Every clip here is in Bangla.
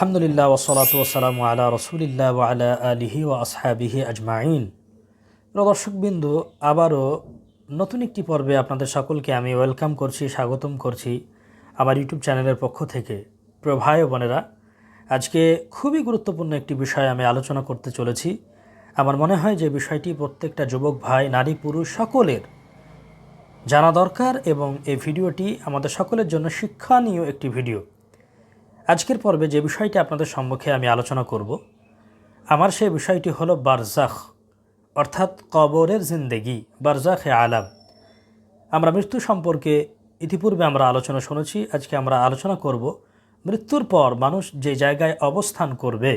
আলহামদুলিল্লাহ ওসলাত ওসালাম আলা রসুলিল্লাহ আলা আলিহি ও আসহাবিহি আজমাইন। দর্শকবিন্দু, আবারও নতুন একটি পর্বে আপনাদের সকলকে আমি ওয়েলকাম করছি, স্বাগতম করছি আমার ইউটিউব চ্যানেলের পক্ষ থেকে। প্রিয় ভাই বোনেরা, আজকে খুবই গুরুত্বপূর্ণ একটি বিষয় আমি আলোচনা করতে চলেছি। আমার মনে হয় যে বিষয়টি প্রত্যেকটা যুবক, ভাই, নারী, পুরুষ সকলের জানা দরকার এবং এই ভিডিওটি আমাদের সকলের জন্য শিক্ষণীয় একটি ভিডিও। আজকের পর্বে যে বিষয়টি আপনাদের সম্মুখে আমি আলোচনা করব, আমার সেই বিষয়টি হলো বারজাখ, অর্থাৎ কবরের জিন্দেগি, বারজাখ আলাম। আমরা মৃত্যু সম্পর্কে ইতিপূর্বে আমরা আলোচনা শুনেছি, আজকে আমরা আলোচনা করব মৃত্যুর পর মানুষ যে জায়গায় অবস্থান করবে,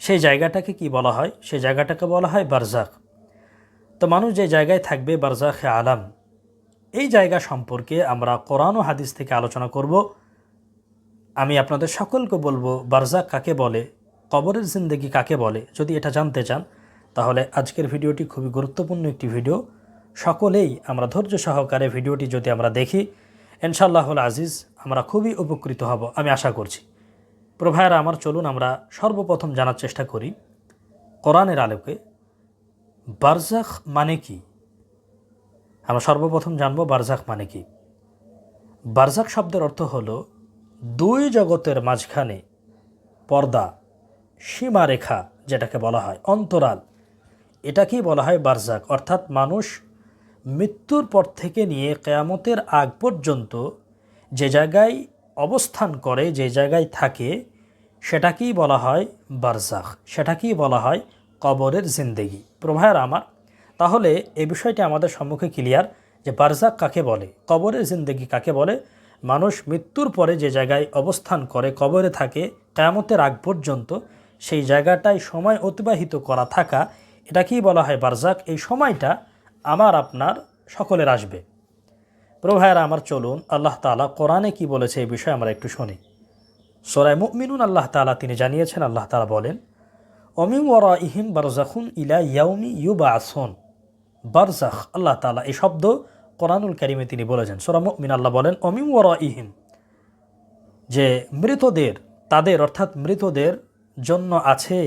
সেই জায়গাটাকে কি বলা হয়? সেই জায়গাটাকে বলা হয় বারজাখ। তো মানুষ যে জায়গায় থাকবে বারজাখ আলাম, এই জায়গা সম্পর্কে আমরা কোরআন ও হাদিস থেকে আলোচনা করব। আমি আপনাদের সকলকে বলব, বারজাক কাকে বলে, কবরের জিন্দগি কাকে বলে, যদি এটা জানতে চান, তাহলে আজকের ভিডিওটি খুবই গুরুত্বপূর্ণ একটি ভিডিও। সকলেই আমরা ধৈর্য সহকারে ভিডিওটি যদি আমরা দেখি, ইনশাআল্লাহুল আজিজ, আমরা খুবই উপকৃত হব, আমি আশা করছি। প্রভায়রা আমার, চলুন আমরা সর্বপ্রথম জানার চেষ্টা করি, কোরআনের আলোকে। বারজাখ মানে কি? আমরা সর্বপ্রথম জানব বারজাখ মানে কি। বারজাক শব্দের অর্থ হলো দুই জগতের মাঝখানে পর্দা, সীমারেখা যেটাকে বলা হয়, অন্তরাল। এটাকেই বলা হয় বারজাক। অর্থাৎ মানুষ মৃত্যুর পর থেকে নিয়ে কেয়ামতের আগ পর্যন্ত যে জায়গায় অবস্থান করে, যে জায়গায় থাকে, সেটাকেই বলা হয় বারজাক। সেটাকেই বলা হয় কবরের জিন্দেগি। প্রভায়ের আমার, তাহলে এ বিষয়টি আমাদের সম্মুখে ক্লিয়ার যে বারজাক কাকে বলে? কবরের জিন্দেগি কাকে বলে? মানুষ মৃত্যুর পরে যে জায়গায় অবস্থান করে কবরে থাকে, কেয়ামতের আগ পর্যন্ত সেই জায়গাটায় সময় অতিবাহিত করা থাকা, এটাকেই বলা হয় বারজাক এই সময়টা আমার, আপনার সকলের আসবে। প্রভায়েরা আমার চলুন, আল্লাহ তালা কোরআনে কি বলেছে এই বিষয়ে আমরা একটু শুনি। সোরাই মুমিনুন আল্লাহ তালা তিনি জানিয়েছেন, আল্লাহ তালা বলেন অমিম ওরা ইহিম বারজাখুন ইলা ইয়াউমি ইউবা আসন বারজাখ আল্লাহ তালা এই শব্দ কোরআনুল কারিমে তিনি বলেছেন সোরাম মিন আল্লাহ বলেন, অমিম ওরা ইহিম যে মৃতদের, তাদের অর্থাৎ মৃতদের জন্য আছে,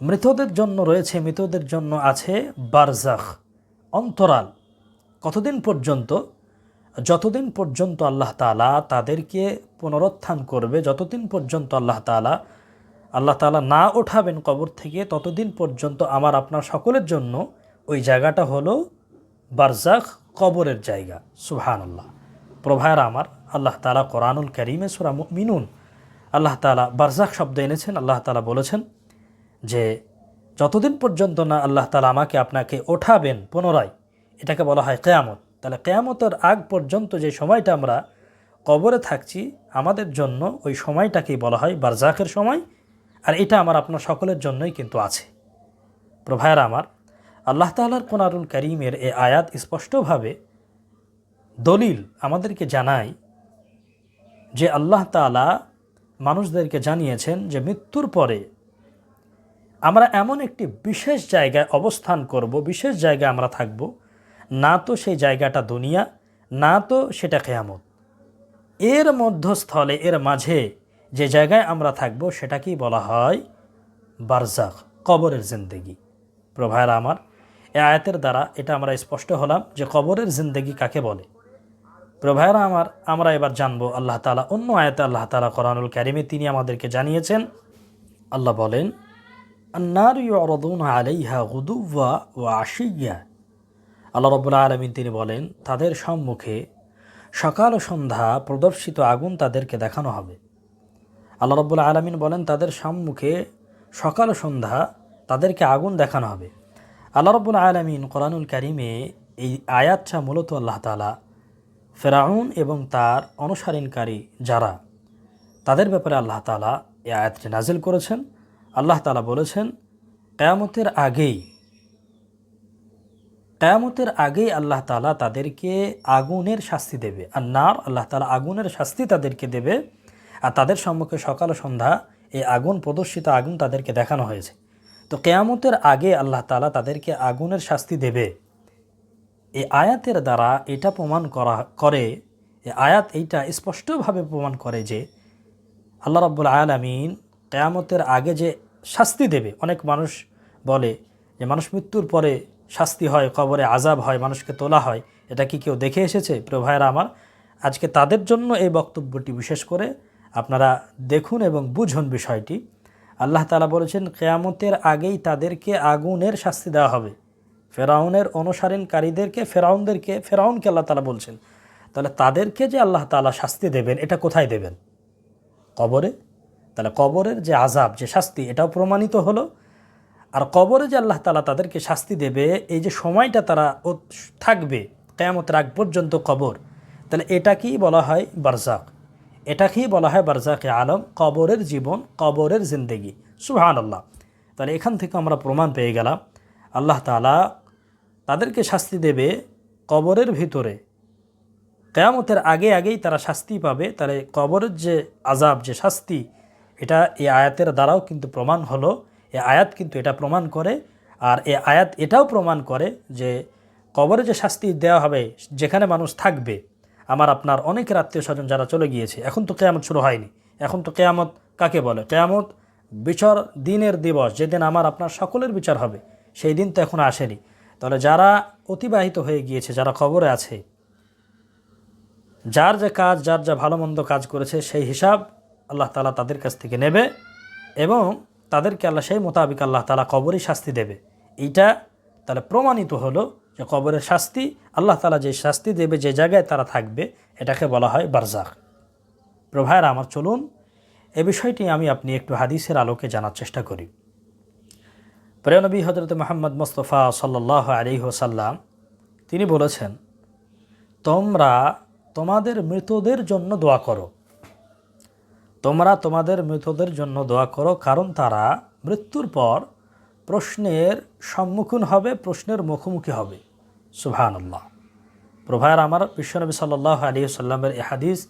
মৃতদের জন্য রয়েছে, মৃতদের জন্য আছে বারজাখ, অন্তরাল। কতদিন পর্যন্ত? যতদিন পর্যন্ত আল্লাহ তালা তাদেরকে পুনরুত্থান করবে, যতদিন পর্যন্ত আল্লাহ তালা আল্লাহ তালা না ওঠাবেন কবর থেকে, ততদিন পর্যন্ত আমার, আপনার সকলের জন্য ওই জায়গাটা হলো বারজাখ কবরের জায়গা। সুহান আল্লাহ প্রভায়ার আমার, আল্লাহ তালা কোরআনুল করিমে সুরা মিনুন আল্লাহ তালা বারজাখ শব্দ এনেছেন, আল্লাহ তালা বলেছেন যে, যতদিন পর্যন্ত না আল্লাহ তালা আমাকে আপনাকে ওঠাবেন পুনরায়, এটাকে বলা হয় কেয়ামত। তাহলে কেয়ামতের আগ পর্যন্ত যে সময়টা আমরা কবরে থাকছি, আমাদের জন্য ওই সময়টাকেই বলা হয় বারজাকের সময়। আর এটা আমার আপনার সকলের জন্যই কিন্তু আছে। প্রভায়ার আমার আল্লাহ তাল্লাহর কোনারুল করিমের এ আয়াত স্পষ্টভাবে দলিল আমাদেরকে জানায় যে আল্লাহ তালা মানুষদেরকে জানিয়েছেন যে মৃত্যুর পরে আমরা এমন একটি বিশেষ জায়গায় অবস্থান করব, বিশেষ জায়গায় আমরা থাকব, না তো সেই জায়গাটা দুনিয়া, না তো সেটা কেয়ামত। এর মধ্যস্থলে, এর মাঝে যে জায়গায় আমরা থাকব সেটাকেই বলা হয় বারজাক কবরের জিন্দেগি। প্রভায়ের আমার এ আয়াতের দ্বারা এটা আমরা স্পষ্ট হলাম যে কবরের জিন্দেগি কাকে বলে? প্রভায়রা আমার, আমরা এবার জানব আল্লাহ তালা অন্য আয়াতে আল্লাহ তালা কোরআনুল ক্যারিমে তিনি আমাদেরকে জানিয়েছেন, আল্লাহ বলেন, আন্নার আলাইহা ও আল্লাহ রবুল্লা আলমিন তিনি বলেন, তাদের সম্মুখে সকাল ও সন্ধ্যা প্রদর্শিত আগুন তাদেরকে দেখানো হবে। আল্লাহ রবুল্লা আলমিন বলেন, তাদের সম্মুখে সকাল ও সন্ধ্যা তাদেরকে আগুন দেখানো হবে। আল্লাহ রবুল আলমিন কোরআনুল কারিমে এই আয়াতটা মূলত আল্লাহ তালা ফেরাউন এবং তার অনুসারীনকারী যারা, তাদের ব্যাপারে আল্লাহ তালা এই আয়াতটি নাজিল করেছেন। আল্লাহ তালা বলেছেন, কেয়ামতের আগেই কেয়ামতের আগেই আল্লাহ তালা তাদেরকে আগুনের শাস্তি দেবে। আর নার, আল্লাহ তালা আগুনের শাস্তি তাদেরকে দেবে। আর তাদের সম্মুখে সকাল সন্ধ্যা এই আগুন, প্রদর্শিত আগুন তাদেরকে দেখানো হয়েছে। তো কেয়ামতের আগে আল্লাহ তালা তাদেরকে আগুনের শাস্তি দেবে। এই আয়াতের দ্বারা এটা প্রমাণ করা, করে আয়াত এইটা স্পষ্টভাবে প্রমাণ করে যে আল্লাহ রাব্বুল আলামিন কেয়ামতের আগে যে শাস্তি দেবে, অনেক মানুষ বলে যে মানুষ মৃত্যুর পরে শাস্তি হয়, কবরে আজাব হয়, মানুষকে তোলা হয়। এটা কি কেউ দেখে এসেছে? প্রিয় ভাইয়েরা আমার, আজকে তাদের জন্য এই বক্তব্যটি বিশেষ করে আপনারা দেখুন এবং বুঝুন বিষয়টি। আল্লাহ তালা বলেছেন, কেয়ামতের আগেই তাদেরকে আগুনের শাস্তি দেওয়া হবে। ফেরাউনের অনুসারীনকারীদেরকে ফেরাউনদেরকে, ফেরাউনকে আল্লাহ তালা বলছেন, তাহলে তাদেরকে যে আল্লাহ তালা শাস্তি দেবেন, এটা কোথায় দেবেন? কবরে? তাহলে কবরের যে আজাব যে শাস্তি, এটাও প্রমাণিত হলো। আর কবরে যে আল্লাহ তালা তাদেরকে শাস্তি দেবে, এই যে সময়টা তারা থাকবে, কেয়ামতের আগ পর্যন্ত কবর, তাহলে এটাকেই বলা হয়? বারজাক এটাকেই বলা হয় বারজাকে আলম, কবরের জীবন, কবরের জিন্দেগি। সুহান আল্লাহ তাহলে এখান থেকে আমরা প্রমাণ পেয়ে গেলাম। আল্লাহ তালা তাদেরকে শাস্তি দেবে কবরের ভিতরে। কেয়ামতের আগে আগেই তারা শাস্তি পাবে। তাহলে কবরের যে আজাব যে শাস্তি, এটা এই আয়াতের দ্বারাও কিন্তু প্রমাণ হলো। এ আয়াত কিন্তু এটা প্রমাণ করে। আর এ আয়াত এটাও প্রমাণ করে যে কবরে যে শাস্তি দেওয়া হবে, যেখানে মানুষ থাকবে আমার আপনার অনেক আত্মীয় স্বজন যারা চলে গিয়েছে, এখন তো কেয়ামত শুরু হয়নি। এখন তো কেয়ামত কাকে বলে? কেয়ামত বিচার দিনের দিবস, যেদিন আমার আপনার সকলের বিচার হবে, সেই দিন তো এখন আসেনি। তাহলে যারা অতিবাহিত হয়ে গিয়েছে, যারা খবরে আছে, যার যে কাজ, যার যা ভালো মন্দ কাজ করেছে, সেই হিসাব আল্লাহ তালা তাদের কাছ থেকে নেবে এবং তাদেরকে আল্লাহ সেই মোতাবিক আল্লাহ তালা কবরই শাস্তি দেবে। এইটা তাহলে প্রমাণিত হলো যে কবরের শাস্তি, আল্লাহ তালা যে শাস্তি দেবে যে জায়গায় তারা থাকবে, এটাকে বলা হয় বারজাক প্রভায়ের আমার, চলুন এ বিষয়টি আমি আপনি একটু হাদিসের আলোকে জানার চেষ্টা করি। প্রিয়নবী হজরত মোহাম্মদ মোস্তফা সাল্লাহ আলী ওসাল্লাম তিনি বলেছেন, তোমরা তোমাদের মৃতদের জন্য দোয়া করো। তোমরা তোমাদের মৃতদের জন্য দোয়া করো, কারণ তারা মৃত্যুর পর প্রশ্নের সম্মুখীন হবে, প্রশ্নের মুখোমুখি হবে। সুবহানাল্লাহ। প্রভায়ের আমার বিশ্বনবী সাল্লাহ আলী সাল্লামের এ হাদিস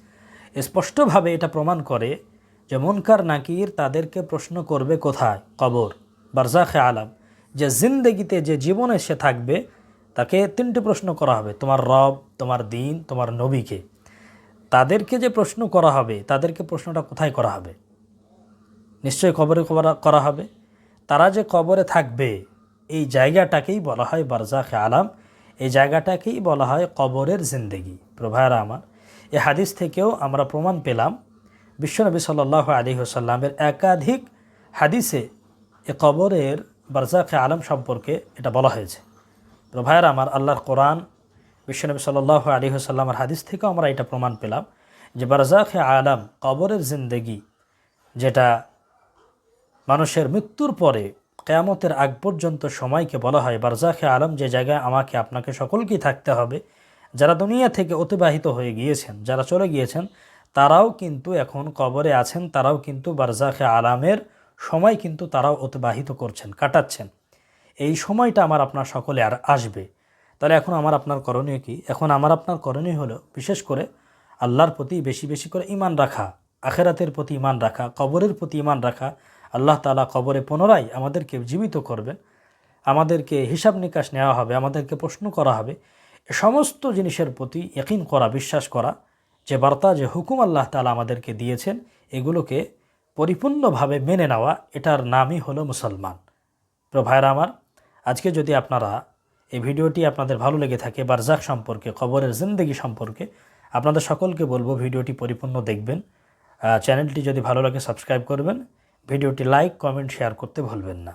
স্পষ্টভাবে এটা প্রমাণ করে যে মুনকার নাকির তাদেরকে প্রশ্ন করবে কোথায়? কবর বারজাখে আলাম। যে জিন্দেগিতে যে জীবনে সে থাকবে, তাকে তিনটি প্রশ্ন করা হবে। তোমার রব, তোমার দিন, তোমার নবীকে। তাদেরকে যে প্রশ্ন করা হবে, তাদেরকে প্রশ্নটা কোথায় করা হবে? নিশ্চয়ই কবরে করা- করা হবে? তারা যে কবরে থাকবে, এই জায়গাটাকেই বলা হয় বারজাখে আলাম। এই জায়গাটাকেই বলা হয় কবরের জিন্দেগি। প্রভায়রা আমার এই হাদিস থেকেও আমরা প্রমাণ পেলাম, বিশ্বনবী সাল্লাহ আলী সাল্লামের একাধিক হাদিসে এ কবরের বারজাখে আলম সম্পর্কে এটা বলা হয়েছে। প্রভায়ের আমার, আল্লাহর কোরআন, বিশ্বনবী সাল্লাহ আলী সাল্লামের হাদিস থেকেও আমরা এটা প্রমাণ পেলাম যে বারজাখে আলম কবরের জিন্দেগি যেটা মানুষের মৃত্যুর পরে কেয়ামতের আগ পর্যন্ত সময়কে বলা হয়, বারজাখে আলম যে জায়গায় আমাকে, আপনাকে সকলকেই থাকতে হবে। যারা দুনিয়া থেকে অতিবাহিত হয়ে গিয়েছেন, যারা চলে গিয়েছেন, তারাও কিন্তু এখন কবরে আছেন, তারাও কিন্তু বারজাখে আলামের সময় কিন্তু তারাও অতিবাহিত করছেন, কাটাচ্ছেন। এই সময়টা আমার আপনার সকলে আর আসবে। তাহলে এখন আমার আপনার করণীয় কি? এখন আমার আপনার করণীয় হলো, বিশেষ করে আল্লাহর প্রতি বেশি বেশি করে ইমান রাখা, আখেরাতের প্রতি ইমান রাখা, কবরের প্রতি ইমান রাখা আল্লাহ তালা কবরে পুনরায় আমাদেরকে জীবিত করবেন আমাদেরকে হিসাব নিকাশ নেওয়া হবে, আমাদেরকে প্রশ্ন করা হবে, এ সমস্ত জিনিসের প্রতি একিন করা, বিশ্বাস করা, যে বার্তা, যে হুকুম আল্লাহ তালা আমাদেরকে দিয়েছেন, এগুলোকে পরিপূর্ণভাবে মেনে নেওয়া, এটার নামই হলো মুসলমান। তো ভাইরা আমার, আজকে যদি আপনারা এই ভিডিওটি আপনাদের ভালো লেগে থাকে, বারজাক সম্পর্কে খবরের জিন্দগি সম্পর্কে, আপনাদের সকলকে বলব ভিডিওটি পরিপূর্ণ দেখবেন। চ্যানেলটি যদি ভালো লাগে, সাবস্ক্রাইব করবেন। ভিডিওটি লাইক কমেন্ট শেয়ার করতে ভুলবেন না।